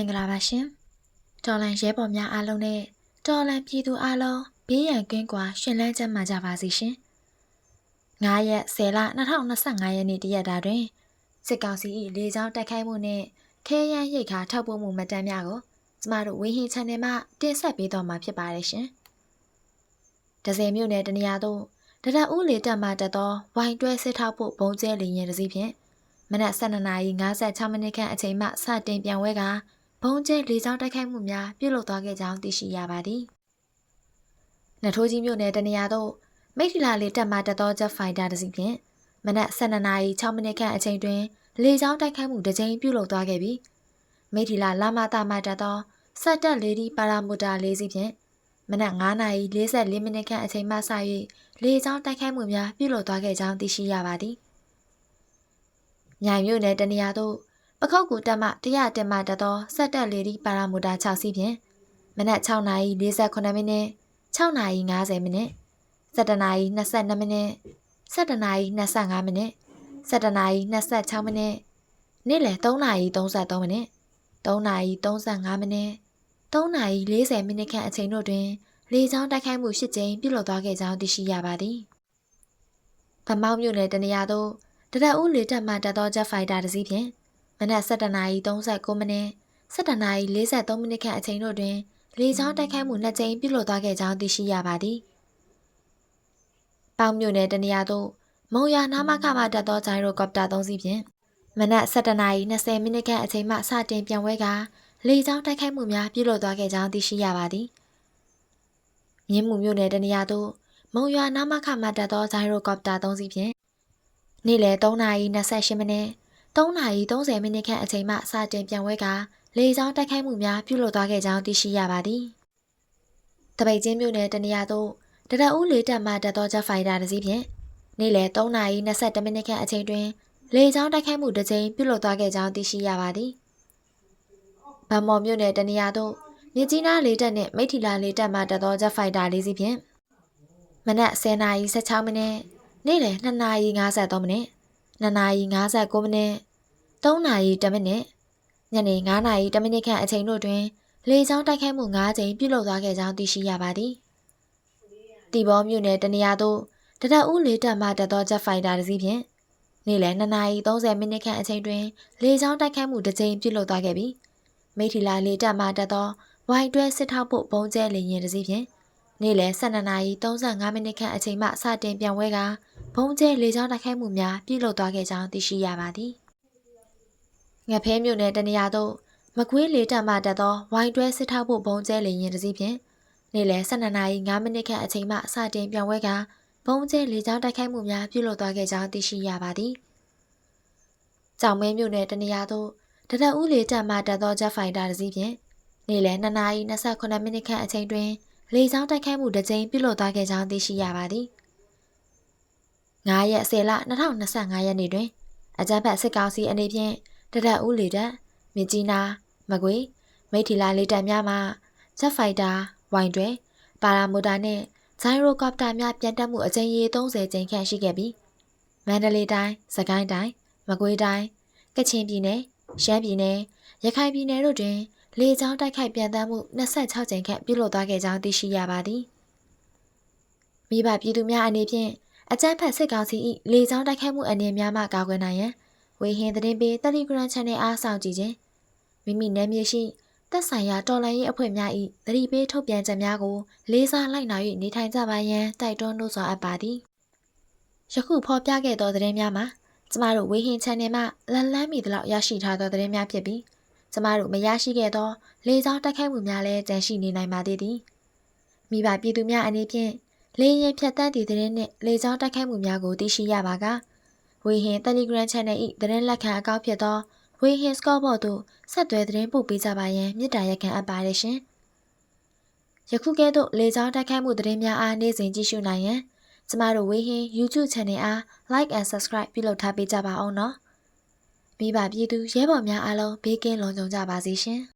င်္ဂလာပါရှင်တော်လန်ရဲဘော်များအားလုံးနဲ့တော်လန်ပြည်သူအားလုံးဘေးရန်ကင်းကွာရှင်လန်းချမ်းသာကြပါစေရှင်9ရက်10လ2025ရက်နေ့တရက်တာတွင်စစ်ကောင်စီ၏လေကြောင်းတိုက်ခိုက်မှုနှင့်ခဲယမ်းရိတ်ခါထောက်ပို့မှုမှတ်တမ်းများကိုကျမတို့ဝင်းဟင်း channel မှာတင်ဆက်ပေးတော့မှာဖြစ်ပါတယ်ရှင်ဒဇယ်မြို့နယ်တနေရာသို့တရဦးလေတက်မှတက်သောဝိုင်တွဲစစ်ထောက်ဖို့ဘုံကျဲလေရင်တစ်စီးဖြင့်မနက်12:56မိနစ်ခန့်အချိန်မှစတင်ပြန်ဝဲက ဘုံကျဲလေကြောင်းတိုက်ခိုက်မှုများပြုလုပ်သွားခဲ့ကြောင်းသိရှိရပါသည်။နထိုးကြီးမြို့နယ်တနေရာသို့မိထီလာလေတက်မှတက်သော Jet Fighter တစ်စီးဖြင့်မနက်12:06မိနစ်ခန့်အချိန်တွင်လေကြောင်းတိုက်ခိုက်မှုတစ်ကြိမ်ပြုလုပ်သွားခဲ့ပြီးမိထီလာလာမတာမှတက်သောစက်တက်လေဒီပါရာမိုတာလေးစီးဖြင့်မနက်9:44မိနစ်ခန့်အချိန်မှစ၍လေကြောင်းတိုက်ခိုက်မှုများပြုလုပ်သွားခဲ့ကြောင်းသိရှိရပါသည်။မြိုင်မြို့နယ်တနေရာသို့ ပခောက်ကူတက်မှ100တက်မှတက်သောစက်တက်လေဒီပါရာမိုတာ6စီးဖြင့်မနက်6:48မိနစ်6:50မိနစ်7:22မိနစ်7:25မိနစ်7:26မိနစ်နေ့လယ်3:33မိနစ်3:35မိနစ်3:40မိနစ်ခန့်အချိန်တို့တွင်လေကြောင်းတိုက်ခိုက်မှု၈ကြိမ်ပြုလုပ်သွားခဲ့ကြောင်းသိရှိရပါသည်။ဗမောက်မြို့နယ်တနေရာသို့တရက်ဦးလေတပ်မှတက်သော Jet Fighter တစ်စီးဖြင့် မနက်7:39မိနစ်7:43မိနစ်ခန့်အချိန်တို့တွင်လေကြောင်းတိုက်ခိုက်မှုနှစ်ကြိမ်ပြုလုပ်သွားခဲ့ကြောင်းသိရှိရပါသည်။ပေါင်မြို့နယ်တနေရာသို့မုံရနာမခမှတက်သောဂျိုင်ရိုကော်ပတာ၃စီးဖြင့်မနက်7:20မိနစ်ခန့်အချိန်မှစတင်ပြန်ဝဲကလေကြောင်းတိုက်ခိုက်မှုများပြုလုပ်သွားခဲ့ကြောင်းသိရှိရပါသည်။မြင်းမှုမြို့နယ်တနေရာသို့မုံရွာနာမခမှတက်သောဂျိုင်ရိုကော်ပတာ၃စီးဖြင့်နေ့လယ်3:28မိနစ် 3:30မိနစ်ခန့်အချိန်မှစတင်ပြန်ဝဲကလေကြောင်းတိုက်ခိုက်မှုများပြုလုပ်သွားခဲ့ကြောင်းသိရှိရပါသည်။တပိတ်ချင်းမြို့နယ်တနေရာသို့တရဦးလေတပ်မှတက်သောဂျက်ဖိုင်တာတစ်စီးဖြင့်နေ့လယ်3:22မိနစ်ခန့်အချိန်တွင်လေကြောင်းတိုက်ခိုက်မှုတစ်ကြိမ်ပြုလုပ်သွားခဲ့ကြောင်းသိရှိရပါသည်။ဗမော်မြို့နယ်တနေရာသို့မြကြီးနားလေတပ်နှင့်မိထီလာလေတပ်မှတက်သောဂျက်ဖိုက်တာလေးစီးဖြင့်မနက်10:16မိနစ်နေ့လယ်2:53မိနစ်2:59မိနစ် 3:10မိနစ်ညနေ9:10မိနစ်ခန့်အချိန်တို့တွင်လေကြောင်းတိုက်ခိုက်မှု9ကြိမ်ပြုလုပ်သွားခဲ့ကြောင်းသိရှိရပါသည်။တီဘောမြို့နယ်တနေရာသို့တရဦးလေတပ်မှတက်သော Jet Fighter တစ်စီးဖြင့်နေ့လယ်2:30မိနစ်ခန့်အချိန်တွင်လေကြောင်းတိုက်ခိုက်မှုတစ်ကြိမ်ပြုလုပ်သွားခဲ့ပြီးမိထီလာလေတပ်မှတက်သောဝိုင်တွဲစစ်ထောက်ဖို့ဘုံကျဲလေရင်တစ်စီးဖြင့်နေ့လယ်12:35မိနစ်ခန့်အချိန်မှစတင်ပြန်ဝဲကဘုံကျဲလေကြောင်းတိုက်ခိုက်မှုများပြုလုပ်သွားခဲ့ကြောင်းသိရှိရပါသည်။ ငဖဲမြို့နယ်တနေရာသို့မကွေးလေတပ်မှတက်သောဝိုင်တွဲစစ်ထောက်ဖို့ဘုံကျဲလေရင်တစ်စီးဖြင့်နေ့လယ်12:05မိနစ်ခန့်အချိန်မှစတင်ပြန်ဝဲကဘုံကျဲလေကြောင်းတိုက်ခိုက်မှုများပြုလုပ်သွားခဲ့ကြောင်းသိရှိရပါသည်။ကြောင်မဲမြို့နယ်တနေရာသို့တရဦးလေတပ်မှတက်သော Jet Fighter တစ်စီးဖြင့်နေ့လယ်2:28မိနစ်ခန့်အချိန်တွင်လေကြောင်းတိုက်ခိုက်မှုတစ်ကြိမ်ပြုလုပ်သွားခဲ့ကြောင်းသိရှိရပါသည်။9ရက်10လ2025ရက်နေ့တွင်အကြမ်းဖက်စစ်ကောင်စီအနေဖြင့် တရက်ဦးလေတပ်မြကြီးနားမကွေမိထီလာလေတပ်များမှ Jet Fighter ဝိုင်တွဲပါရာမိုတာနှင့်ဂျိုင်ရိုကော်ပတာများပြန်တက်မှုအကြိမ်ရေ30ကြိမ်ခန့်ရှိခဲ့ပြီးမန္တလေးတိုင်း၊စကိုင်းတိုင်း၊မကွေးတိုင်း၊ကချင်ပြည်နယ်၊ရှမ်းပြည်နယ်၊ရခိုင်ပြည်နယ်တို့တွင်လေကြောင်းတိုက်ခိုက်ပြန်တမ်းမှု26ကြိမ်ခန့်ပြုလုပ်သွားခဲ့ကြောင်းသိရှိရပါသည်။မိဘပြည်သူများအနေဖြင့်အကြမ်းဖက်စစ်ကောင်စီ၏လေကြောင်းတိုက်ခိုက်မှုအနေများမှကာကွယ်နိုင်ရန် ဝေဟင်သတင်းပေး Telegram Channel အားဆောင်ကြည့်ခြင်းမိမိနယ်မြေရှိသက်ဆိုင်ရာတော်လှန်ရေးအဖွဲ့များ၏သတိပေးထုတ်ပြန်ချက်များကိုလေးစားလိုက်နာ၍နေထိုင်ကြပါရန်တိုက်တွန်းနှိုးဆော်အပ်ပါသည်ယခုဖော်ပြခဲ့သောသတင်းများမှာကျမတို့ဝေဟင် channel မှလန်လန်းမီသလောက်ရရှိထားသောသတင်းများဖြစ်ပြီးကျမတို့မရရှိခဲ့သော လေကြောင်းတိုက်ခိုက်မှုများလည်းကြန့်ရှိနေနိုင်ပါသေးသည်မိဘပြည်သူများအနေဖြင့်လေရင်ဖြတ်တန်းသည့်သတင်းနှင့်လေကြောင်းတိုက်ခိုက်မှုများကိုသိရှိရပါက ဝေဟင် Telegram Channel ၏သတင်းလက်ခံအကောင့်ဖြစ်သောဝေဟင် Scoreboard သို့ဆက်သွယ်သတင်းပို့ပေးကြပါရန်မြစ်တာရက်ခံအပ်ပါတယ်ရှင်ယခုကဲ့သို့လေကြောင်းတိုက်ခိုက်မှုသတင်းများအားနေ့စဉ်ကြည့်ရှုနိုင်ရန်ကျမတို့ဝေဟင် YouTube Channel အား Like and Subscribe ပြုလုပ်ထားပေးကြပါအောင်နော်မိဘပြည်သူရဲဘော်များအားလုံးဘေးကင်းလုံခြုံကြပါစေရှင်။